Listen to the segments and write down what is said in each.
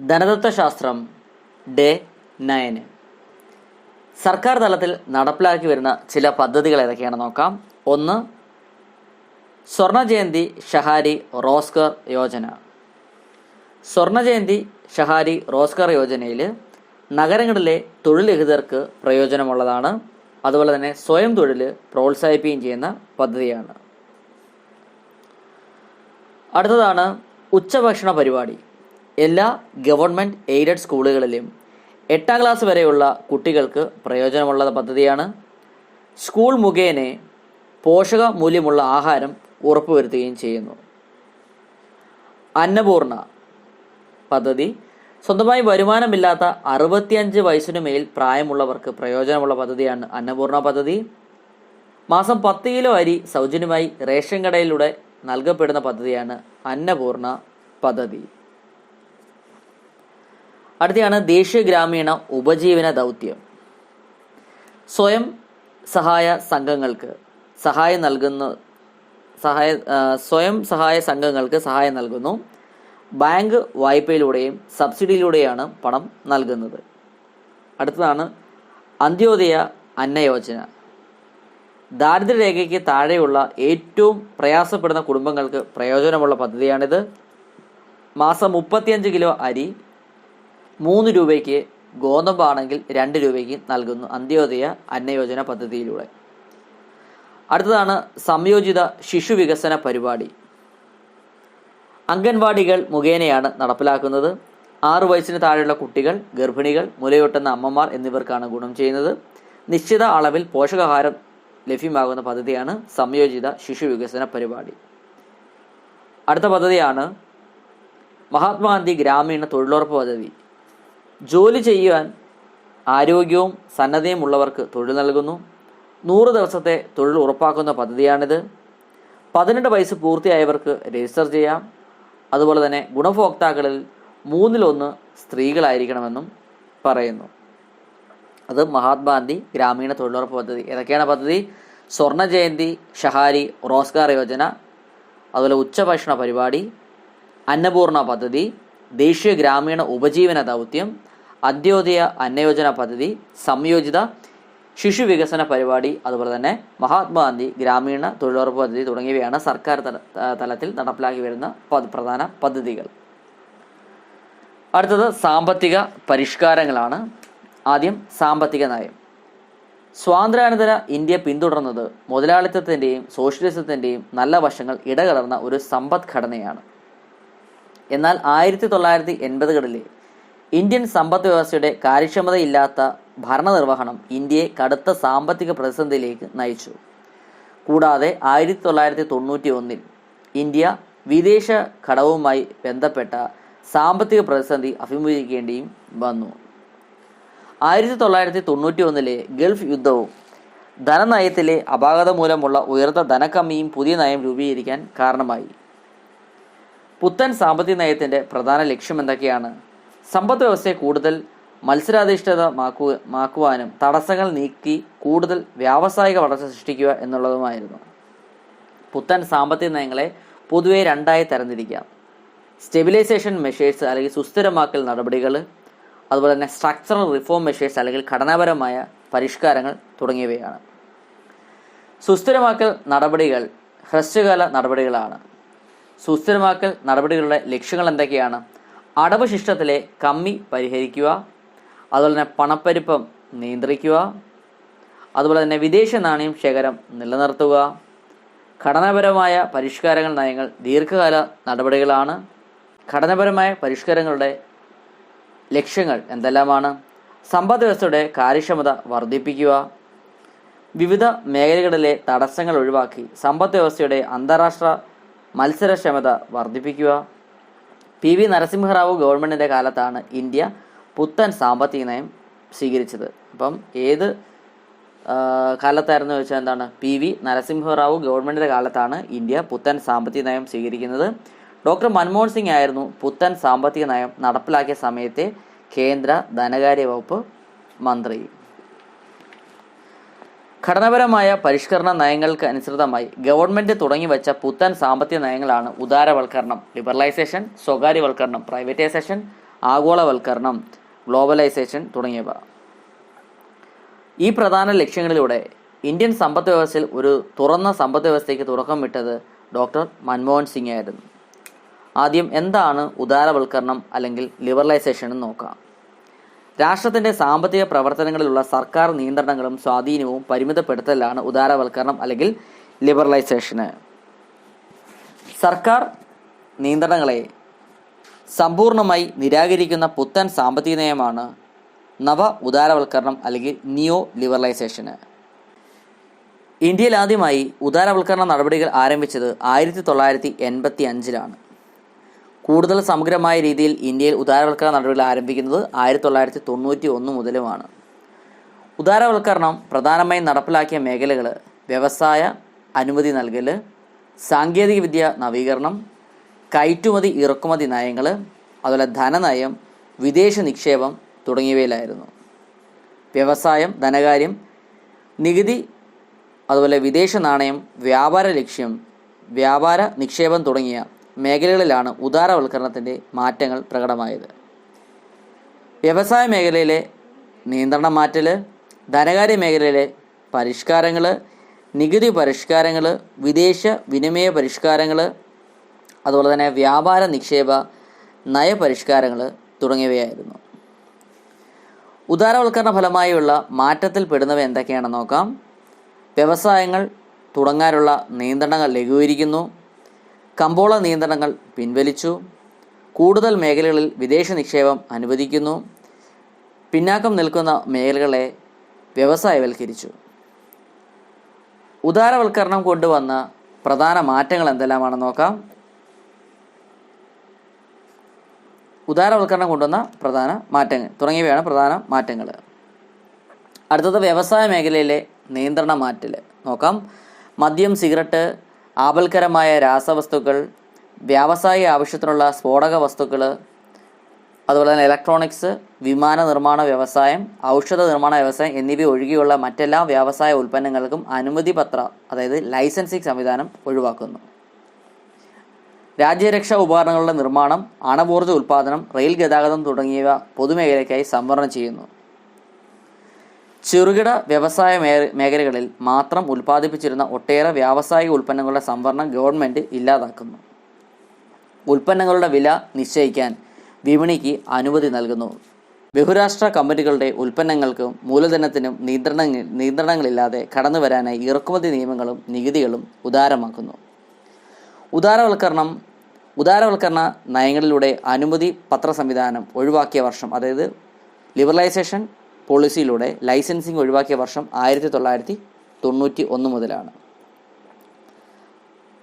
ധനതത്വശാസ്ത്രം day nine സർക്കാർ തലത്തിൽ നടപ്പിലാക്കി വരുന്ന ചില പദ്ധതികൾ ഏതൊക്കെയാണെന്ന് നോക്കാം. ഒന്ന് സ്വർണജയന്തി ഷഹാരി റോസ്കർ യോജന. സ്വർണജയന്തി ഷഹാരി റോസ്കർ യോജനയിൽ നഗരങ്ങളിലെ തൊഴിൽരഹിതർക്ക് പ്രയോജനമുള്ളതാണ്. അതുപോലെ തന്നെ സ്വയം തൊഴിൽ പ്രോത്സാഹിപ്പിക്കുകയും ചെയ്യുന്ന പദ്ധതിയാണ്. അടുത്തതാണ് ഉച്ചഭക്ഷണ പരിപാടി. എല്ലാ ഗവൺമെന്റ് എയ്ഡഡ് സ്കൂളുകളിലും എട്ടാം ക്ലാസ് വരെയുള്ള കുട്ടികൾക്ക് പ്രയോജനമുള്ള പദ്ധതിയാണ് സ്കൂൾ മുഖേന പോഷക മൂല്യമുള്ള ആഹാരം ഉറപ്പുവരുത്തുകയും ചെയ്യുന്നു. അന്നപൂർണ പദ്ധതി. സ്വന്തമായി വരുമാനമില്ലാത്ത അറുപത്തിയഞ്ച് വയസ്സിനു മേൽ പ്രായമുള്ളവർക്ക് പ്രയോജനമുള്ള പദ്ധതിയാണ് അന്നപൂർണ പദ്ധതി. മാസം പത്ത് കിലോ അരി സൗജന്യമായി റേഷൻ കടയിലൂടെ നൽകപ്പെടുന്ന പദ്ധതിയാണ് അന്നപൂർണ പദ്ധതി. അടുത്തയാണ് ദേശീയ ഗ്രാമീണ ഉപജീവന ദൗത്യം. സ്വയം സഹായ സംഘങ്ങൾക്ക് സഹായം നൽകുന്ന സഹായ സ്വയം സഹായ സംഘങ്ങൾക്ക് സഹായം നൽകുന്നു. ബാങ്ക് വായ്പയിലൂടെയും സബ്സിഡിയിലൂടെയാണ് പണം നൽകുന്നത്. അടുത്തതാണ് അന്ത്യോദയ അന്ന യോജന. ദാരിദ്ര്യരേഖയ്ക്ക് താഴെയുള്ള ഏറ്റവും പ്രയാസപ്പെടുന്ന കുടുംബങ്ങൾക്ക് പ്രയോജനമുള്ള പദ്ധതിയാണിത്. മാസം മുപ്പത്തിയഞ്ച് കിലോ അരി മൂന്ന് രൂപയ്ക്ക് ഗോതമ്പാണെങ്കിൽ രണ്ട് രൂപയ്ക്ക് നൽകുന്നു അന്ത്യോദയ അന്നയോജന പദ്ധതിയിലൂടെ. അടുത്തതാണ് സംയോജിത ശിശു വികസന പരിപാടി. അംഗൻവാടികൾ മുഖേനയാണ് നടപ്പിലാക്കുന്നത്. ആറു വയസ്സിന് താഴെയുള്ള കുട്ടികൾ ഗർഭിണികൾ മുലയൂട്ടുന്ന അമ്മമാർ എന്നിവർക്കാണ് ഗുണം ചെയ്യുന്നത്. നിശ്ചിത അളവിൽ പോഷകാഹാരം ലഭ്യമാകുന്ന പദ്ധതിയാണ് സംയോജിത ശിശു വികസന പരിപാടി. അടുത്ത പദ്ധതിയാണ് മഹാത്മാഗാന്ധി ഗ്രാമീണ തൊഴിലുറപ്പ് പദ്ധതി. ജോലി ചെയ്യുവാൻ ആരോഗ്യവും സന്നദ്ധയും ഉള്ളവർക്ക് തൊഴിൽ നൽകുന്നു. നൂറ് ദിവസത്തെ തൊഴിൽ ഉറപ്പാക്കുന്ന പദ്ധതിയാണിത്. പതിനെട്ട് വയസ്സ് പൂർത്തിയായവർക്ക് രജിസ്റ്റർ ചെയ്യാം. അതുപോലെ തന്നെ ഗുണഭോക്താക്കളിൽ മൂന്നിലൊന്ന് സ്ത്രീകളായിരിക്കണമെന്നും പറയുന്നു. അത് മഹാത്മാഗാന്ധി ഗ്രാമീണ തൊഴിലുറപ്പ് പദ്ധതി. ഏതൊക്കെയാണ് പദ്ധതി? സ്വർണ ജയന്തി ഷഹാരി റോസ്ഗാർ യോജന അതുപോലെ ഉച്ചഭക്ഷണ പരിപാടി അന്നപൂർണ പദ്ധതി ദേശീയ ഗ്രാമീണ ഉപജീവന ദൗത്യം അന്ത്യോദയ അന്നയോജന പദ്ധതി സംയോജിത ശിശു വികസന പരിപാടി അതുപോലെ തന്നെ മഹാത്മാഗാന്ധി ഗ്രാമീണ തൊഴിലുറപ്പ് പദ്ധതി തുടങ്ങിയവയാണ് സർക്കാർ തലത്തിൽ നടപ്പിലാക്കി വരുന്ന പ്രധാന പദ്ധതികൾ. അടുത്തത് സാമ്പത്തിക പരിഷ്കാരങ്ങളാണ്. ആദ്യം സാമ്പത്തിക നയം. സ്വാതന്ത്ര്യാനന്തര ഇന്ത്യ പിന്തുടർന്നത് മുതലാളിത്തത്തിന്റെയും സോഷ്യലിസത്തിന്റെയും നല്ല വശങ്ങൾ ഇടകലർന്ന ഒരു സമ്പദ്ഘടനയാണ്. എന്നാൽ ആയിരത്തി തൊള്ളായിരത്തി എൺപതുകളിലെ ഇന്ത്യൻ സമ്പദ് വ്യവസ്ഥയുടെ കാര്യക്ഷമതയില്ലാത്ത ഭരണനിർവഹണം ഇന്ത്യയെ കടുത്ത സാമ്പത്തിക പ്രതിസന്ധിയിലേക്ക് നയിച്ചു. കൂടാതെ ആയിരത്തി തൊള്ളായിരത്തി തൊണ്ണൂറ്റി ഒന്നിൽ ഇന്ത്യ വിദേശ ഘടകവുമായി ബന്ധപ്പെട്ട സാമ്പത്തിക പ്രതിസന്ധി അഭിമുഖീകരിക്കേണ്ടിയും വന്നു. ആയിരത്തി തൊള്ളായിരത്തി തൊണ്ണൂറ്റി ഒന്നിലെ ഗൾഫ് യുദ്ധവും ധനനയത്തിലെ അപാകത മൂലമുള്ള ഉയർന്ന ധനക്കമ്മിയും പുതിയ നയം രൂപീകരിക്കാൻ കാരണമായി. പുത്തൻ സാമ്പത്തിക നയത്തിന്റെ പ്രധാന ലക്ഷ്യം എന്തൊക്കെയാണ്? സമ്പദ് വ്യവസ്ഥയെ കൂടുതൽ മത്സരാധിഷ്ഠിതമാക്കുക മാക്കുവാനും തടസ്സങ്ങൾ നീക്കി കൂടുതൽ വ്യാവസായിക വളർച്ച സൃഷ്ടിക്കുക എന്നുള്ളതുമായിരുന്നു. പുത്തൻ സാമ്പത്തിക നയങ്ങളെ പൊതുവെ രണ്ടായി തരംതിരിക്കാം. സ്റ്റെബിലൈസേഷൻ മെഷേഴ്സ് അല്ലെങ്കിൽ സുസ്ഥിരമാക്കൽ നടപടികൾ അതുപോലെ തന്നെ സ്ട്രക്ചറൽ റിഫോം മെഷേഴ്സ് അല്ലെങ്കിൽ ഘടനാപരമായ പരിഷ്കാരങ്ങൾ തുടങ്ങിയവയാണ്. സുസ്ഥിരമാക്കൽ നടപടികൾ ഹ്രസ്വകാല നടപടികളാണ്. സുസ്ഥിരമാക്കൽ നടപടികളുടെ ലക്ഷ്യങ്ങൾ എന്തൊക്കെയാണ്? അടവ് ശിഷ്ടത്തിലെ കമ്മി പരിഹരിക്കുക അതുപോലെ തന്നെ പണപ്പെരുപ്പം നിയന്ത്രിക്കുക അതുപോലെ തന്നെ വിദേശ നാണയം ശേഖരം നിലനിർത്തുക ഘടനാപരമായ പരിഷ്കാരങ്ങൾ നയങ്ങൾ ദീർഘകാല നടപടികളാണ്. ഘടനാപരമായ പരിഷ്കാരങ്ങളുടെ ലക്ഷ്യങ്ങൾ എന്തെല്ലാമാണ്? സമ്പദ് വ്യവസ്ഥയുടെ കാര്യക്ഷമത വർദ്ധിപ്പിക്കുക വിവിധ മേഖലകളിലെ തടസ്സങ്ങൾ ഒഴിവാക്കി സമ്പദ് വ്യവസ്ഥയുടെ അന്താരാഷ്ട്ര മത്സരക്ഷമത വർദ്ധിപ്പിക്കുക. പി വി നരസിംഹറാവു ഗവൺമെന്റിന്റെ കാലത്താണ് ഇന്ത്യ പുത്തൻ സാമ്പത്തിക നയം സ്വീകരിച്ചത്. അപ്പം ഏത് കാലത്തായിരുന്നു ചോദിച്ചാൽ എന്താണ്? പി വി നരസിംഹറാവു ഗവൺമെന്റിന്റെ കാലത്താണ് ഇന്ത്യ പുത്തൻ സാമ്പത്തിക നയം സ്വീകരിക്കുന്നത്. ഡോക്ടർ മൻമോഹൻ സിംഗ് ആയിരുന്നു പുത്തൻ സാമ്പത്തിക നയം നടപ്പിലാക്കിയ സമയത്തെ കേന്ദ്ര ധനകാര്യ വകുപ്പ് മന്ത്രി. ഘടനാപരമായ പരിഷ്കരണ നയങ്ങൾക്ക് അനുസൃതമായി ഗവൺമെന്റ് തുടങ്ങിവച്ച പുത്തൻ സാമ്പത്തിക നയങ്ങളാണ് ഉദാരവൽക്കരണം ലിബറലൈസേഷൻ സ്വകാര്യവൽക്കരണം പ്രൈവറ്റൈസേഷൻ ആഗോളവൽക്കരണം ഗ്ലോബലൈസേഷൻ തുടങ്ങിയവ. ഈ പ്രധാന ലക്ഷ്യങ്ങളിലൂടെ ഇന്ത്യൻ സമ്പദ് വ്യവസ്ഥയിൽ ഒരു തുറന്ന സമ്പദ് വ്യവസ്ഥയ്ക്ക് തുടക്കം വിട്ടത് ഡോക്ടർ മൻമോഹൻ സിംഗ് ആയിരുന്നു. ആദ്യം എന്താണ് ഉദാരവൽക്കരണം അല്ലെങ്കിൽ ലിബറലൈസേഷൻ എന്ന് നോക്കാം. രാഷ്ട്രത്തിന്റെ സാമ്പത്തിക പ്രവർത്തനങ്ങളിലുള്ള സർക്കാർ നിയന്ത്രണങ്ങളും സ്വാധീനവും പരിമിതപ്പെടുത്തലാണ് ഉദാരവൽക്കരണം അല്ലെങ്കിൽ ലിബറലൈസേഷന്. സർക്കാർ നിയന്ത്രണങ്ങളെ സമ്പൂർണമായി നിരാകരിക്കുന്ന പുത്തൻ സാമ്പത്തിക നയമാണ് നവ ഉദാരവൽക്കരണം അല്ലെങ്കിൽ നിയോ ലിബറലൈസേഷന്. ഇന്ത്യയിൽ ആദ്യമായി ഉദാരവൽക്കരണ നടപടികൾ ആരംഭിച്ചത് ആയിരത്തി തൊള്ളായിരത്തി എൺപത്തി അഞ്ചിലാണ്. കൂടുതൽ സമഗ്രമായ രീതിയിൽ ഇന്ത്യയിൽ ഉദാരവൽക്കരണ നടപടികൾ ആരംഭിക്കുന്നത് ആയിരത്തി തൊള്ളായിരത്തി തൊണ്ണൂറ്റി ഒന്ന് മുതലുമാണ്. ഉദാരവൽക്കരണം പ്രധാനമായും നടപ്പിലാക്കിയ മേഖലകൾ വ്യവസായ അനുമതി നൽകൽ സാങ്കേതികവിദ്യ നവീകരണം കയറ്റുമതി ഇറക്കുമതി നയങ്ങൾ അതുപോലെ ധനനയം വിദേശ നിക്ഷേപം തുടങ്ങിയവയിലായിരുന്നു. വ്യവസായം ധനകാര്യം നികുതി അതുപോലെ വിദേശ നാണയം വ്യാപാര ലക്ഷ്യം വ്യാപാര നിക്ഷേപം തുടങ്ങിയ മേഖലകളിലാണ് ഉദാരവൽക്കരണത്തിന്റെ മാറ്റങ്ങൾ പ്രകടമായത്. വ്യവസായ മേഖലയിലെ നിയന്ത്രണം മാറ്റൽ ധനകാര്യ മേഖലയിലെ പരിഷ്കാരങ്ങൾ നികുതി പരിഷ്കാരങ്ങൾ വിദേശ വിനിമയ പരിഷ്കാരങ്ങൾ അതുപോലെ തന്നെ വ്യാപാര നിക്ഷേപ നയപരിഷ്കാരങ്ങൾ തുടങ്ങിയവയായിരുന്നു. ഉദാരവൽക്കരണ ഫലമായുള്ള മാറ്റത്തിൽ പെടുന്നവ എന്തൊക്കെയാണെന്ന് നോക്കാം. വ്യവസായങ്ങൾ തുടങ്ങാനുള്ള നിയന്ത്രണങ്ങൾ ലഘൂകരിക്കുന്നു. കമ്പോള നിയന്ത്രണങ്ങൾ പിൻവലിച്ചു. കൂടുതൽ മേഖലകളിൽ വിദേശ നിക്ഷേപം അനുവദിക്കുന്നു. പിന്നാക്കം നിൽക്കുന്ന മേഖലകളെ വ്യവസായവൽക്കരിച്ചു. ഉദാരവൽക്കരണം കൊണ്ടുവന്ന പ്രധാന മാറ്റങ്ങൾ എന്തെല്ലാമാണെന്ന് നോക്കാം. ഉദാരവൽക്കരണം കൊണ്ടുവന്ന പ്രധാന മാറ്റങ്ങൾ തുടങ്ങിയവയാണ് പ്രധാന മാറ്റങ്ങൾ. അടുത്തത് വ്യവസായ മേഖലയിലെ നിയന്ത്രണ മാറ്റൽ നോക്കാം. മദ്യം സിഗരറ്റ് ആപൽക്കരമായ രാസവസ്തുക്കൾ വ്യാവസായിക ആവശ്യത്തിനുള്ള സ്ഫോടക വസ്തുക്കൾ അതുപോലെ തന്നെ ഇലക്ട്രോണിക്സ് വിമാന നിർമ്മാണ വ്യവസായം ഔഷധ നിർമ്മാണ വ്യവസായം എന്നിവ ഒഴികെയുള്ള മറ്റെല്ലാ വ്യവസായ ഉൽപ്പന്നങ്ങൾക്കും അനുമതി പത്ര അതായത് ലൈസൻസിംഗ് സംവിധാനം ഒഴിവാക്കുന്നു. രാജ്യരക്ഷാ ഉപകരണങ്ങളുടെ നിർമ്മാണം അണവോർജ ഉൽപ്പാദനം റെയിൽ ഗതാഗതം തുടങ്ങിയവ പൊതുമേഖലയ്ക്കായി സംവരണം ചെയ്യുന്നു. ചെറുകിട വ്യവസായ മേഖലകളിൽ മാത്രം ഉൽപ്പാദിപ്പിച്ചിരുന്ന ഒട്ടേറെ വ്യാവസായിക ഉൽപ്പന്നങ്ങളുടെ സംവരണം ഗവൺമെന്റ് ഇല്ലാതാക്കുന്നു. ഉൽപ്പന്നങ്ങളുടെ വില നിശ്ചയിക്കാൻ വിപണിക്ക് അനുമതി നൽകുന്നു. ബഹുരാഷ്ട്ര കമ്പനികളുടെ ഉൽപ്പന്നങ്ങൾക്കും മൂലധനത്തിനും നിയന്ത്രണ നിയന്ത്രണങ്ങളില്ലാതെ കടന്നു വരാനായി ഇറക്കുമതി നിയമങ്ങളും നികുതികളും ഉദാരമാക്കുന്നു. ഉദാരവൽക്കരണം ഉദാരവൽക്കരണ നയങ്ങളിലൂടെ അനുമതി പത്ര സംവിധാനം ഒഴിവാക്കിയ വർഷം അതായത് ലിബറലൈസേഷൻ പോളിസിയിലൂടെ ലൈസൻസിംഗ് ഒഴിവാക്കിയ വർഷം ആയിരത്തി തൊള്ളായിരത്തി തൊണ്ണൂറ്റി ഒന്ന് മുതലാണ്.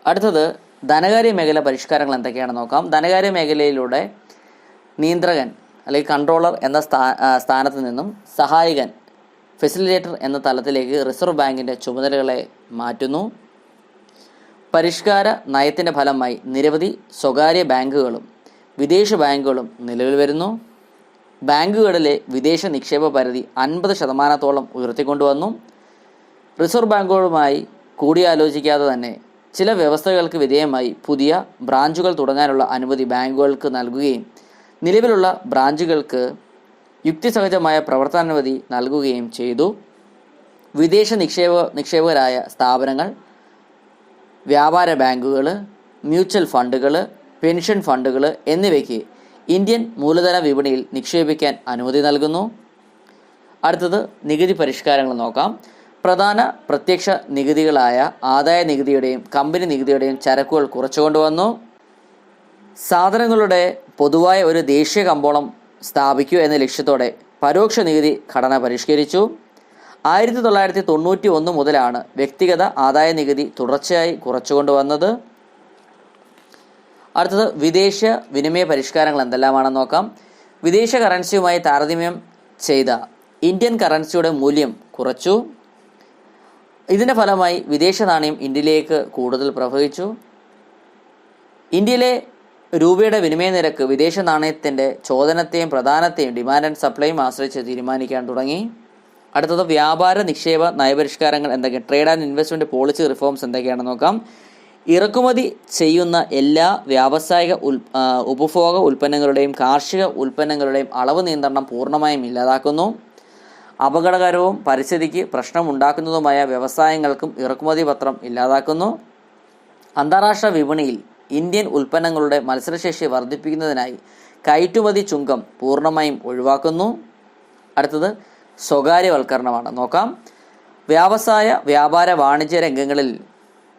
അടുത്തത് ധനകാര്യ മേഖല പരിഷ്കാരങ്ങൾ എന്തൊക്കെയാണെന്ന് നോക്കാം. ധനകാര്യ മേഖലയിലൂടെ നിയന്ത്രകൻ അല്ലെങ്കിൽ കൺട്രോളർ എന്ന സ്ഥാ സ്ഥാനത്ത് നിന്നും സഹായകൻ ഫെസിലിറ്റേറ്റർ എന്ന തലത്തിലേക്ക് റിസർവ് ബാങ്കിന്റെ ചുമതലകളെ മാറ്റുന്നു. പരിഷ്കാര നയത്തിന്റെ ഫലമായി നിരവധി സ്വകാര്യ ബാങ്കുകളും വിദേശ ബാങ്കുകളും നിലവിൽ വരുന്നു. ബാങ്കുകളിലെ വിദേശ നിക്ഷേപ പരിധി അൻപത് ശതമാനത്തോളം ഉയർത്തിക്കൊണ്ടുവന്നു. റിസർവ് ബാങ്കുകളുമായി കൂടിയാലോചിക്കാതെ തന്നെ ചില വ്യവസ്ഥകൾക്ക് വിധേയമായി പുതിയ ബ്രാഞ്ചുകൾ തുടങ്ങാനുള്ള അനുമതി ബാങ്കുകൾക്ക് നൽകുകയും നിലവിലുള്ള ബ്രാഞ്ചുകൾക്ക് യുക്തിസഹജമായ പ്രവർത്തനാനുമതി നൽകുകയും ചെയ്തു. വിദേശ നിക്ഷേപ നിക്ഷേപകരായ സ്ഥാപനങ്ങൾ വ്യാപാര ബാങ്കുകൾ മ്യൂച്വൽ ഫണ്ടുകൾ പെൻഷൻ ഫണ്ടുകൾ എന്നിവയ്ക്ക് ഇന്ത്യൻ മൂലധന വിപണിയിൽ നിക്ഷേപിക്കാൻ അനുമതി നൽകുന്നു. അടുത്തത് നികുതി പരിഷ്കാരങ്ങൾ നോക്കാം. പ്രധാന പ്രത്യക്ഷ നികുതികളായ ആദായ നികുതിയുടെയും കമ്പനി നികുതിയുടെയും ചരക്കുകൾ കുറച്ചുകൊണ്ടുവന്നു സാധനങ്ങളുടെ പൊതുവായ ഒരു ദേശീയ കമ്പോളം സ്ഥാപിക്കൂ എന്ന ലക്ഷ്യത്തോടെ പരോക്ഷ നികുതി ഘടന പരിഷ്കരിച്ചു. ആയിരത്തി തൊള്ളായിരത്തി തൊണ്ണൂറ്റി ഒന്ന് മുതലാണ് വ്യക്തിഗത ആദായ നികുതി തുടർച്ചയായി കുറച്ചുകൊണ്ടുവന്നത് അടുത്തത് വിദേശ വിനിമയ പരിഷ്കാരങ്ങൾ എന്തെല്ലാമാണെന്ന് നോക്കാം. വിദേശ കറൻസിയുമായി താരതമ്യം ചെയ്ത ഇന്ത്യൻ കറൻസിയുടെ മൂല്യം കുറച്ചു. ഇതിന്റെ ഫലമായി വിദേശ നാണയം ഇന്ത്യയിലേക്ക് കൂടുതൽ പ്രവഹിച്ചു. ഇന്ത്യയിലെ രൂപയുടെ വിനിമയ നിരക്ക് വിദേശ നാണയത്തിന്റെ ചോദനത്തെയും പ്രധാനത്തെയും ഡിമാൻഡ് ആൻഡ് സപ്ലൈയും ആശ്രയിച്ച് തീരുമാനിക്കാൻ തുടങ്ങി. അടുത്തത് വ്യാപാര നിക്ഷേപ നയപരിഷ്കാരങ്ങൾ എന്തൊക്കെ? Trade and investment policy reforms എന്തൊക്കെയാണെന്ന് നോക്കാം. ഇറക്കുമതി ചെയ്യുന്ന എല്ലാ വ്യാവസായിക ഉൽ ഉപഭോഗ ഉൽപ്പന്നങ്ങളുടെയും കാർഷിക ഉൽപ്പന്നങ്ങളുടെയും അളവ് നിയന്ത്രണം പൂർണമായും ഇല്ലാതാക്കുന്നു. അപകടകരവും പരിസ്ഥിതിക്ക് പ്രശ്നമുണ്ടാക്കുന്നതുമായ വ്യവസായങ്ങൾക്കും ഇറക്കുമതി പത്രം ഇല്ലാതാക്കുന്നു. അന്താരാഷ്ട്ര വിപണിയിൽ ഇന്ത്യൻ ഉൽപ്പന്നങ്ങളുടെ മത്സരശേഷി വർദ്ധിപ്പിക്കുന്നതിനായി കയറ്റുമതി ചുങ്കം പൂർണമായും ഒഴിവാക്കുന്നു. അടുത്തത് സ്വകാര്യവൽക്കരണമാണ്. നോക്കാം. വ്യവസായ വ്യാപാര വാണിജ്യ രംഗങ്ങളിൽ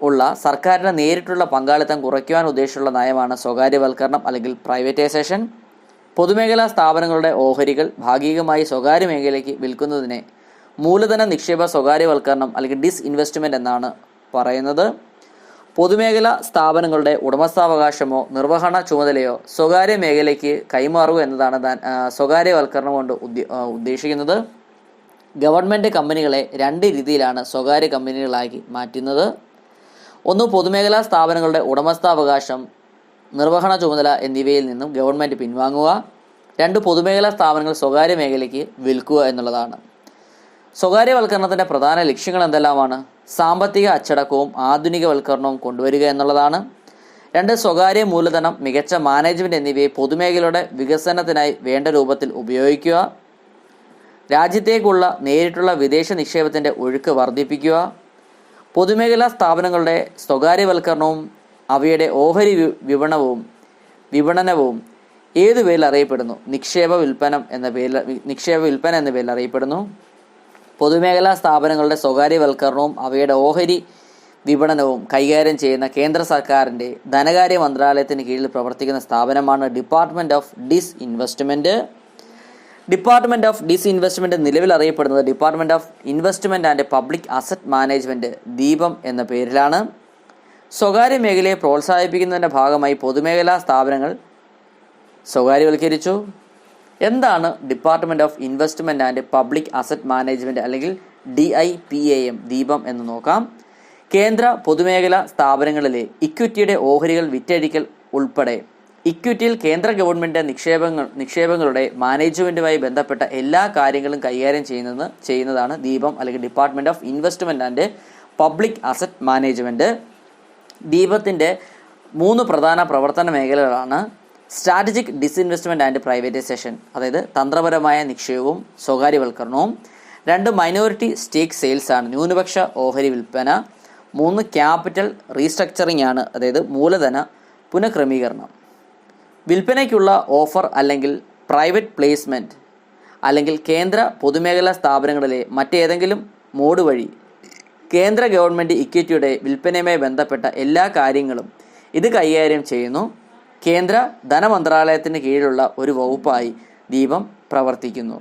ഉള്ള സർക്കാരിന്റെ നേരിട്ടുള്ള പങ്കാളിത്തം കുറയ്ക്കുവാൻ ഉദ്ദേശിച്ചുള്ള നയമാണ് സ്വകാര്യവൽക്കരണം അല്ലെങ്കിൽ പ്രൈവറ്റൈസേഷൻ. പൊതുമേഖലാ സ്ഥാപനങ്ങളുടെ ഓഹരികൾ ഭാഗികമായി സ്വകാര്യ മേഖലയ്ക്ക് വിൽക്കുന്നതിനെ മൂലധന നിക്ഷേപ സ്വകാര്യവൽക്കരണം അല്ലെങ്കിൽ ഡിസ് ഇൻവെസ്റ്റ്മെന്റ് എന്നാണ് പറയുന്നത്. പൊതുമേഖലാ സ്ഥാപനങ്ങളുടെ ഉടമസ്ഥാവകാശമോ നിർവഹണ ചുമതലയോ സ്വകാര്യ മേഖലയ്ക്ക് കൈമാറുക എന്നതാണ് സ്വകാര്യവൽക്കരണം കൊണ്ട് ഉദ്ദേശിക്കുന്നത്. ഗവൺമെന്റ് കമ്പനികളെ രണ്ട് രീതിയിലാണ് സ്വകാര്യ കമ്പനികളാക്കി മാറ്റുന്നത്. ഒന്ന് പൊതുമേഖലാ സ്ഥാപനങ്ങളുടെ ഉടമസ്ഥാവകാശം നിർവഹണ ചുമതല എന്നിവയിൽ നിന്നും ഗവൺമെന്റ് പിൻവാങ്ങുക രണ്ട് പൊതുമേഖലാ സ്ഥാപനങ്ങൾ സ്വകാര്യ മേഖലയ്ക്ക് വിൽക്കുക എന്നുള്ളതാണ്. സ്വകാര്യവൽക്കരണത്തിന്റെ പ്രധാന ലക്ഷ്യങ്ങൾ എന്തെല്ലാമാണ്? സാമ്പത്തിക അച്ചടക്കവും ആധുനികവൽക്കരണവും കൊണ്ടുവരിക എന്നുള്ളതാണ്. രണ്ട് സ്വകാര്യ മൂലധനം മികച്ച മാനേജ്മെന്റ് എന്നിവയെ പൊതുമേഖലയുടെ വികസനത്തിനായി വേണ്ട രൂപത്തിൽ ഉപയോഗിക്കുക. രാജ്യത്തേക്കുള്ള നേരിട്ടുള്ള വിദേശ നിക്ഷേപത്തിന്റെ ഒഴുക്ക് വർദ്ധിപ്പിക്കുക. പൊതുമേഖലാ സ്ഥാപനങ്ങളുടെ സ്വകാര്യവൽക്കരണവും അവയുടെ ഓഹരി വിപണവും വിപണനവും ഏതു പേരിൽ അറിയപ്പെടുന്നു? നിക്ഷേപ വിൽപ്പനം എന്ന പേരിൽ നിക്ഷേപ വിൽപ്പന എന്ന പേരിൽ അറിയപ്പെടുന്നു. പൊതുമേഖലാ സ്ഥാപനങ്ങളുടെ സ്വകാര്യവൽക്കരണവും അവയുടെ ഓഹരി വിപണനവും കൈകാര്യം ചെയ്യുന്ന കേന്ദ്ര സർക്കാരിന്റെ ധനകാര്യ മന്ത്രാലയത്തിന് കീഴിൽ പ്രവർത്തിക്കുന്ന സ്ഥാപനമാണ് department of disinvestment department of disinvestment നിലവിൽ അറിയപ്പെടുന്നത് department of investment and public asset management DIPAM എന്ന പേരിലാണ്. സ്വകാര്യ മേഖലയെ പ്രോത്സാഹിപ്പിക്കുന്നതിന്റെ ഭാഗമായി പൊതുമേഖലാ സ്ഥാപനങ്ങൾ സ്വകാര്യവൽക്കരിച്ചു. എന്താണ് department of investment and public asset management അല്ലെങ്കിൽ D I P A M DIPAM എന്ന് നോക്കാം. കേന്ദ്ര പൊതുമേഖലാ സ്ഥാപനങ്ങളിലെ ഇക്വിറ്റിയുടെ ഓഹരികൾ വിറ്റഴിക്കൽ ഉൾപ്പെടെ ഇക്വിറ്റിയിൽ കേന്ദ്ര ഗവൺമെന്റ് നിക്ഷേപങ്ങൾ നിക്ഷേപങ്ങളുടെ മാനേജ്മെന്റുമായി ബന്ധപ്പെട്ട എല്ലാ കാര്യങ്ങളും കൈകാര്യം ചെയ്യുന്നത് ചെയ്യുന്നതാണ് ദീപം അല്ലെങ്കിൽ department of investment and public asset management ദീപത്തിന്റെ മൂന്ന് പ്രധാന പ്രവർത്തന മേഖലകളാണ് സ്ട്രാറ്റജിക് ഡിസ്ഇൻവെസ്റ്റ്മെന്റ് ആൻഡ് പ്രൈവറ്റൈസേഷൻ അതായത് തന്ത്രപരമായ നിക്ഷേപവും സ്വകാര്യവൽക്കരണവും. രണ്ട് മൈനോറിറ്റി സ്റ്റേക്ക് സെയിൽസ് ആണ് ന്യൂനപക്ഷ ഓഹരി വിൽപ്പന. മൂന്ന് ക്യാപിറ്റൽ റീസ്ട്രക്ചറിംഗ് ആണ് അതായത് മൂലധന പുനഃക്രമീകരണം. വിൽപ്പനയ്ക്കുള്ള ഓഫർ അല്ലെങ്കിൽ പ്രൈവറ്റ് പ്ലേസ്മെന്റ് അല്ലെങ്കിൽ കേന്ദ്ര പൊതുമേഖലാ സ്ഥാപനങ്ങളിലെ മറ്റേതെങ്കിലും മോഡ് വഴി കേന്ദ്ര ഗവൺമെന്റ് ഇക്വിറ്റിയുടെ വിൽപ്പനയുമായി ബന്ധപ്പെട്ട എല്ലാ കാര്യങ്ങളും ഇത് കൈകാര്യം ചെയ്യുന്നു. കേന്ദ്ര ധനമന്ത്രാലയത്തിന് കീഴിലുള്ള ഒരു വകുപ്പായി ദീപം പ്രവർത്തിക്കുന്നു.